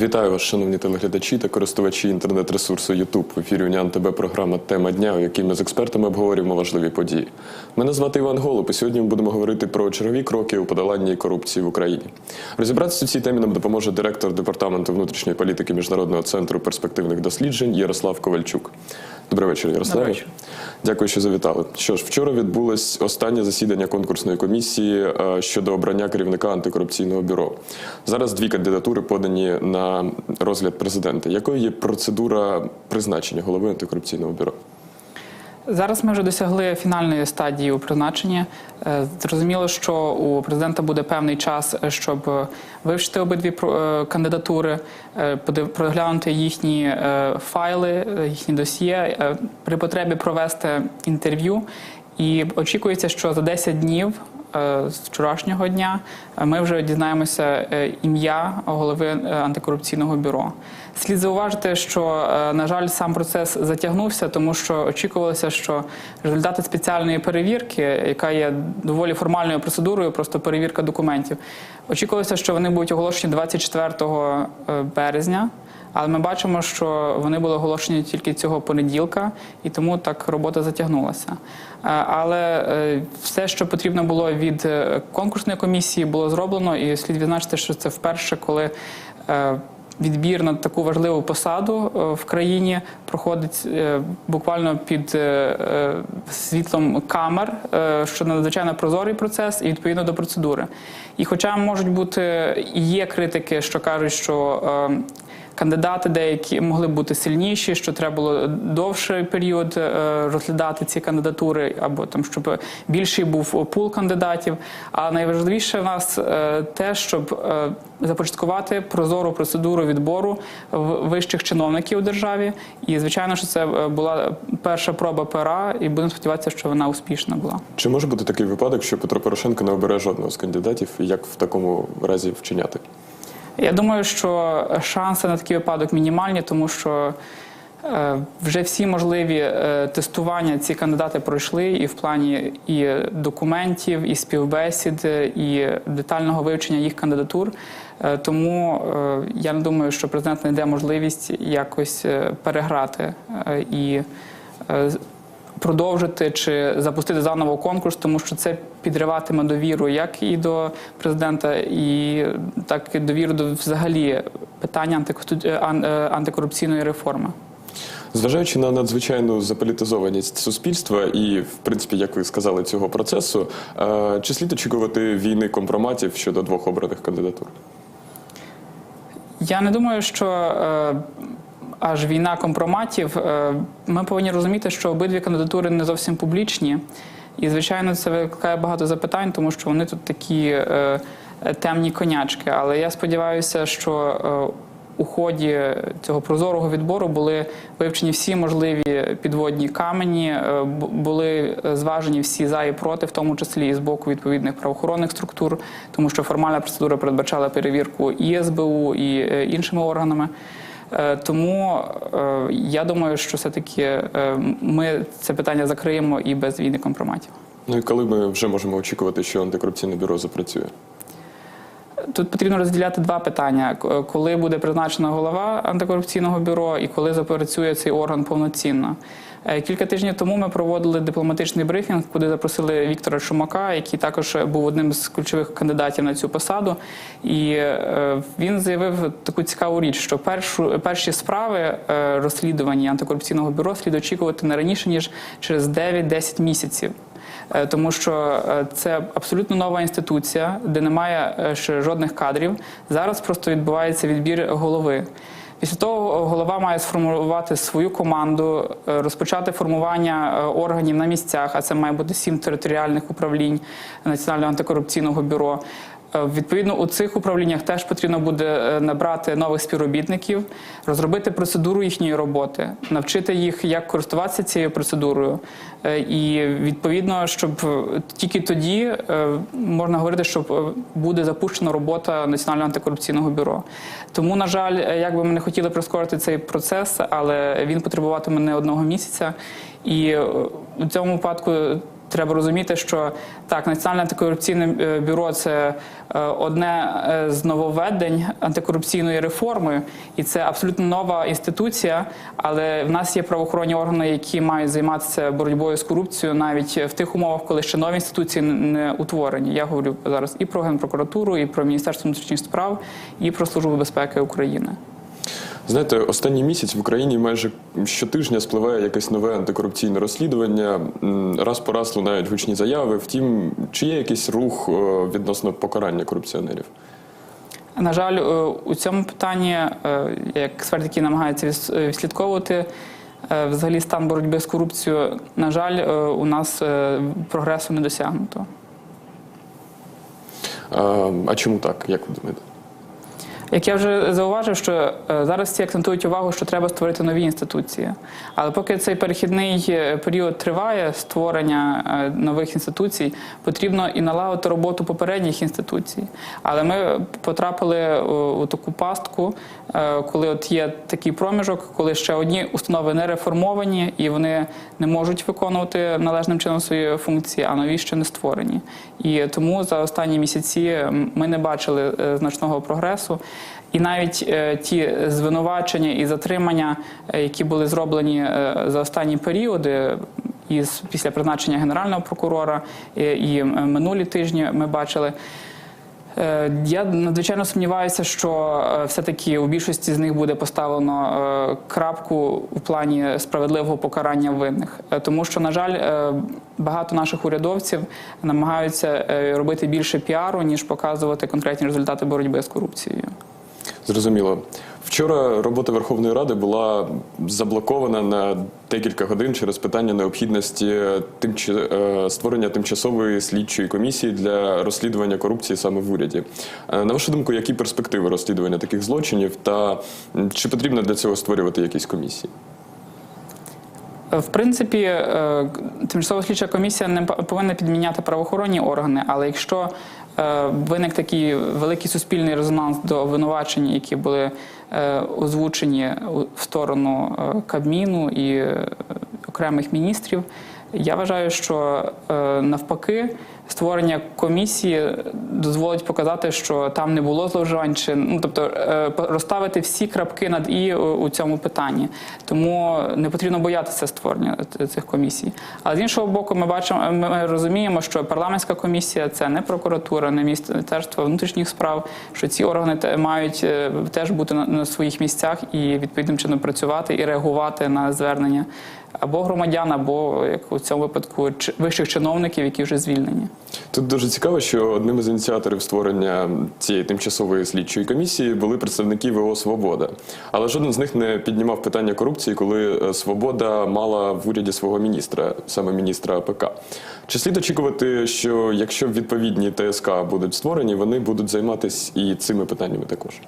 Вітаю вас, шановні телеглядачі та користувачі інтернет-ресурсу YouTube. В ефірі Уніан ТБ програма Тема дня, у якій ми з експертами обговорюємо важливі події. Мене звати Іван Голуб, і сьогодні ми будемо говорити про чергові кроки у подоланні корупції в Україні. Розібратися у цій темі нам допоможе директор департаменту внутрішньої політики Міжнародного центру перспективних досліджень Ярослав Ковальчук. Добрий вечір, Ярославе. Добрий. Дякую, що завітали. Що ж, вчора відбулось останнє засідання конкурсної комісії е, щодо обрання керівника антикорупційного бюро. Зараз дві кандидатури подані на розгляд президента. Якою є процедура призначення голови антикорупційного бюро? Зараз ми вже досягли фінальної стадії у призначенні. Е, Зрозуміло, що у президента буде певний час, е, щоб вивчити обидві е, кандидатури, проглянути їхні файли, їхні досьє, при потребі провести інтерв'ю. І очікується, що за 10 днів з вчорашнього дня е, ми вже дізнаємося е, ім'я голови е, антикорупційного бюро. Слід зауважити, що е, на жаль, сам процес затягнувся, тому що очікувалося, що результати спеціальної перевірки, яка є доволі формальною процедурою, просто перевірка документів, очікувалося, що вони будуть оголошені 24 березня. Але ми бачимо, що вони були оголошені тільки цього понеділка, і тому так робота затягнулася. Е, Але е, все, що потрібно було від е, конкурсної комісії, було зроблено, і слід відзначити, що це вперше, коли відбір на таку важливу посаду в країні проходить буквально під світлом камер, що надзвичайно прозорий процес і відповідно до процедури. І хоча можуть бути і є критики, що кажуть, що е, Кандидати деякі могли бути сильніші, що треба було довший період е, розглядати ці кандидатури, або там щоб більший був пул кандидатів. А найважливіше в нас е, те, щоб е, започаткувати прозору процедуру відбору вищих чиновників у державі. І звичайно, що це була перша проба пера, і будемо сподіватися, що вона успішна була. Чи може бути такий випадок, що Петро Порошенко не обере жодного з кандидатів, як в такому разі вчиняти? Я думаю, що шанси на такий випадок мінімальні, тому що е, вже всі можливі е, тестування ці кандидати пройшли і в плані і документів, і співбесід, е, і детального вивчення їх кандидатур. Тому я не думаю, що президент знайде можливість якось переграти і продовжити чи запустити заново конкурс, тому що це підриватиме довіру як і до президента, і так і довіру до взагалі питання е, е, антикорупційної реформи. Зважаючи на надзвичайну заполітизованість суспільства і, в принципі, як ви сказали, цього процесу, е, чи слід очікувати війни компроматів щодо двох обраних кандидатур? Я не думаю, що аж війна компроматів. Е, ми повинні розуміти, що обидві кандидатури не зовсім публічні. І, звичайно, це викликає багато запитань, тому що вони тут такі е, темні конячки. Але я сподіваюся, що е, у ході цього прозорого відбору були вивчені всі можливі підводні камені, були зважені всі за і проти, в тому числі і з боку відповідних правоохоронних структур, тому що формальна процедура передбачала перевірку і СБУ, і іншими органами. Е, Тому е, я думаю, що все-таки е, ми це питання закриємо і без війни компроматів. Ну і коли ми вже можемо очікувати, що антикорупційне бюро запрацює? Тут потрібно розділяти два питання: коли буде призначена голова антикорупційного бюро і коли запрацює цей орган повноцінно. Е, Кілька тижнів тому ми проводили дипломатичний брифінг, куди запросили Віктора Шумака, який також був одним з ключових кандидатів на цю посаду. І е, він заявив таку цікаву річ, що першу, перші справи е, розслідування антикорупційного бюро слід очікувати не раніше ніж через 9-10 місяців. Тому що це абсолютно нова інституція, де немає ще жодних кадрів. Зараз просто відбувається відбір голови. Після того голова має сформувати свою команду, е, розпочати формування е, органів на місцях, а це має бути сім територіальних управлінь Національного антикорупційного бюро. Е, Відповідно, у цих управліннях теж потрібно буде е, набрати нових співробітників, розробити процедуру їхньої роботи, навчити їх, як користуватися цією процедурою. Е, І відповідно, щоб тільки тоді можна говорити, що буде запущена робота Національного антикорупційного бюро. Тому, на жаль, як би ми не хотіли прискорити цей процес, але він потребуватиме не одного місяця. І у цьому випадку треба розуміти, що так, Національне антикорупційне е, бюро це е, одне е, з нововведень антикорупційної реформи, і це абсолютно нова інституція. Але в нас є правоохоронні органи, які мають займатися боротьбою з корупцією навіть в тих умовах, коли ще нові інституції не утворені. Я говорю зараз і про генпрокуратуру, і про міністерство внутрішніх справ, і про службу безпеки України. Знаєте, останній місяць в Україні майже щотижня спливає якесь нове антикорупційне розслідування. Раз по раз лунають гучні заяви. Втім, чи є якийсь рух е, відносно покарання корупціонерів? На жаль, е, у цьому питанні, е, як експерт, який намагається відслідковувати взагалі стан боротьби з корупцією, на жаль, у нас прогресу не досягнуто. А, а чому так? Як ви думаєте? Як я вже зауважив, що е, зараз всі акцентують увагу, що треба створити нові інституції. Але поки цей перехідний е, період триває створення е, нових інституцій, потрібно і налагодити роботу попередніх інституцій. Але ми потрапили у, таку пастку, коли от є такий проміжок, коли ще одні установи не реформовані і вони не можуть виконувати належним чином свої функції, а нові ще не створені. І тому за останні місяці ми не бачили значного прогресу. І навіть е, ті звинувачення і затримання, е, які були зроблені е, за останні періоди, із після призначення генерального прокурора е, і минулі тижні ми бачили. Я надзвичайно сумніваюся, що все-таки у більшості з них буде поставлено крапку в плані справедливого покарання винних, тому що, на жаль, багато наших урядовців намагаються робити більше піару ніж показувати конкретні результати боротьби з корупцією. Зрозуміло. Вчора робота Верховної Ради була заблокована на декілька годин через питання необхідності тимча- е, створення тимчасової слідчої комісії для розслідування корупції саме в уряді. Е, На вашу думку, які перспективи розслідування таких злочинів, та чи потрібно для цього створювати якісь комісії? В принципі, е, тимчасова слідча комісія не повинна підміняти правоохоронні органи, але якщо е, виник такий великий суспільний резонанс до обвинувачень, які були е, озвучені в сторону е, Кабміну і е, окремих міністрів, я вважаю, що е, навпаки створення комісії дозволить показати, що там не було зловживань, чи ну тобто е, розставити всі крапки над і у цьому питанні. Тому не потрібно боятися створення цих комісій. Але з іншого боку, ми бачимо, ми розуміємо, що парламентська комісія це не прокуратура, не міністерство внутрішніх справ, що ці органи мають е, теж бути на, своїх місцях і відповідним чином працювати і реагувати на звернення або громадян, або як у цьому випадку вищих чиновників, які вже звільнені. Тут дуже цікаво, що одним із ініціаторів створення цієї тимчасової слідчої комісії були представники ВО Свобода. Але жоден з них не піднімав питання корупції, коли е, Свобода мала в уряді свого міністра, саме міністра АПК. Чи слід очікувати, що якщо відповідні ТСК будуть створені, вони будуть займатися і цими питаннями також?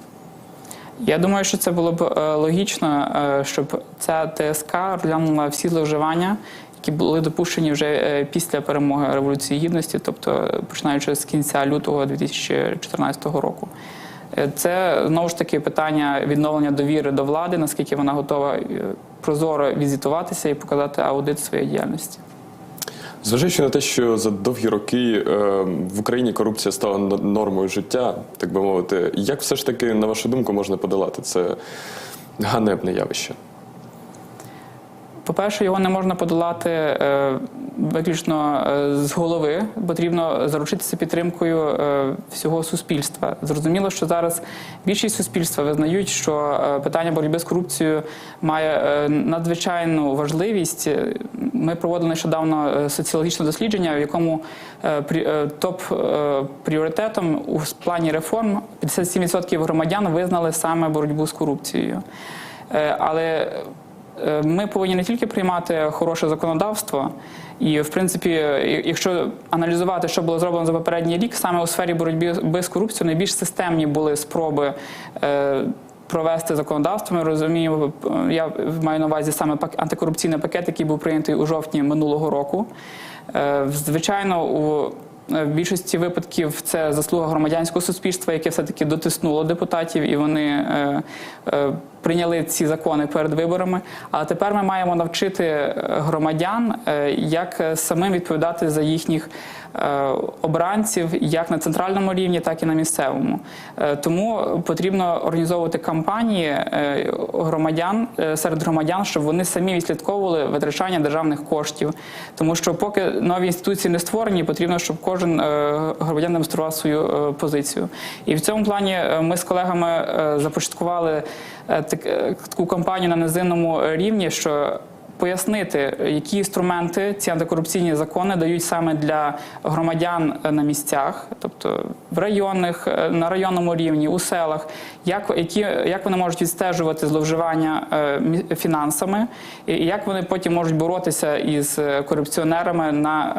Я думаю, що це було б е, логічно, е, щоб ця ТСК розглянула всі зловживання, які були допущені вже е, після перемоги Революції Гідності, тобто е, починаючи з кінця лютого 2014 року. Е, Це знову ж таки питання відновлення довіри до влади, наскільки вона готова прозоро візитуватися і показати аудит своєї діяльності. Зважаючи на те, що за довгі роки в Україні корупція стала нормою життя, так би мовити, як все ж таки, на вашу думку, можна подолати це ганебне явище? По-перше, його не можна подолати е, виключно е, з голови. Потрібно заручитися підтримкою е, всього суспільства. Зрозуміло, що зараз більшість суспільства визнають, що питання боротьби з корупцією має надзвичайну важливість. Ми проводили нещодавно соціологічне дослідження, в якому топ пріоритетом у плані реформ 57% громадян визнали саме боротьбу з корупцією. Але ми повинні не тільки приймати хороше законодавство, і в принципі, якщо аналізувати, що було зроблено за попередній рік, саме у сфері боротьби з корупцією найбільш системні були спроби. е, Провести законодавство, ми розуміємо, е, я маю на увазі саме антикорупційний пакет, який був прийнятий у жовтні минулого року. Е, Звичайно, у е, в більшості випадків це заслуга громадянського суспільства, яке все-таки дотиснуло депутатів, і вони е, е, прийняли ці закони перед виборами. А тепер ми маємо навчити е, громадян, е, як е, самим відповідати за їхніх е, обранців, як на центральному рівні, так і на місцевому. Е, Тому потрібно організовувати кампанії е, громадян е, серед громадян, щоб вони самі відслідковували витрачання державних коштів. Тому що поки нові інституції не створені, потрібно, щоб кожен е, громадян демонстрував свою е, позицію. І в цьому плані е, ми з колегами е, започаткували е, так- е, таку кампанію на низинному рівні, що пояснити, які інструменти ці антикорупційні закони дають саме для громадян е, на місцях, тобто в районних, е, на районному рівні, у селах, як, які, як вони можуть відстежувати зловживання е, фінансами, і як вони потім можуть боротися із корупціонерами на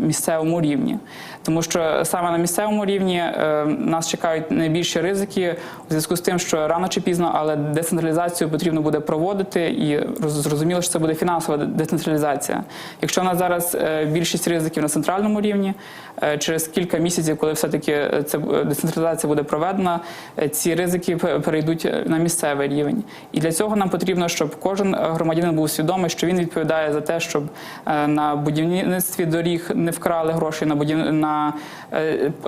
місцевому рівні. Тому що саме на місцевому рівні нас чекають найбільші ризики у зв'язку з тим, що рано чи пізно, але децентралізацію потрібно буде проводити, і зрозуміло, що це буде фінансова децентралізація. Якщо у нас зараз е, більшість ризиків на центральному рівні, е, через кілька місяців, коли все-таки е, це децентралізація буде проведена, ці ризики перейдуть на місцевий рівень. І для цього нам потрібно, щоб кожен громадянин був свідомий, що він відповідає за те, щоб на будівництві доріг не вкрали гроші, на будів... на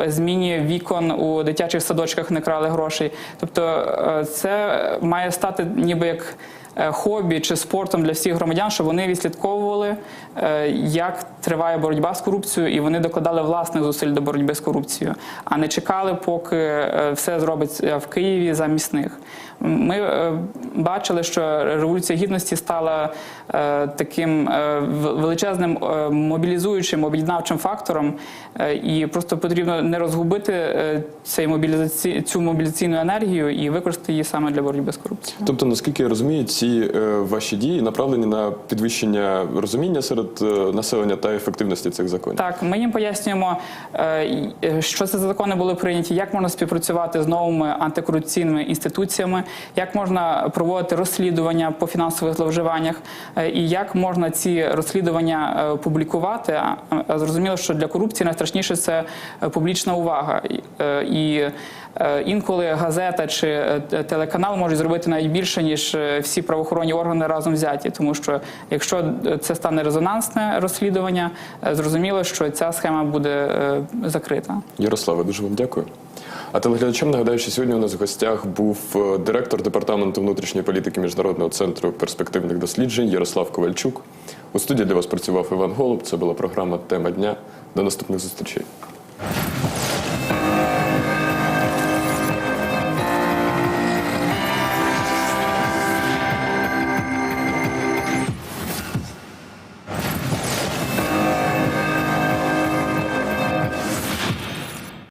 зміні вікон у дитячих садочках не крали грошей. Тобто це має стати ніби як. Е, Хобі чи спортом для всіх громадян, щоб вони відслідковували, е, як триває боротьба з корупцією, і вони докладали власних зусиль до боротьби з корупцією, а не чекали, поки е, все зробиться в Києві замість них. Ми е, бачили, що революція гідності стала е, таким е, величезним е, мобілізуючим об'єднавчим фактором, е, і просто потрібно не розгубити е, цей мобілізаці... цю мобілізаційну енергію і використати її саме для боротьби з корупцією. Тобто, наскільки я розумію, ці е, ваші дії направлені на підвищення розуміння серед е, населення та ефективності цих законів. Так, ми їм пояснюємо, е, е, що це за закони були прийняті, як можна співпрацювати з новими антикорупційними інституціями, як можна проводити розслідування по фінансових зловживаннях, е, і як можна ці розслідування публікувати. Зрозуміло, що для корупції найстрашніше це публічна увага. І, інколи газета чи телеканал можуть зробити навіть більше, ніж всі правоохоронні органи разом взяті. Тому що якщо це стане резонансне розслідування, е, зрозуміло, що ця схема буде е, закрита. Ярославе, дуже вам дякую. А телеглядачам нагадаю, що сьогодні у нас в гостях був е, директор департаменту внутрішньої політики Міжнародного центру перспективних досліджень Ярослав Ковальчук. У студії для вас працював Іван Голуб. Це була програма Тема дня. До наступних зустрічей.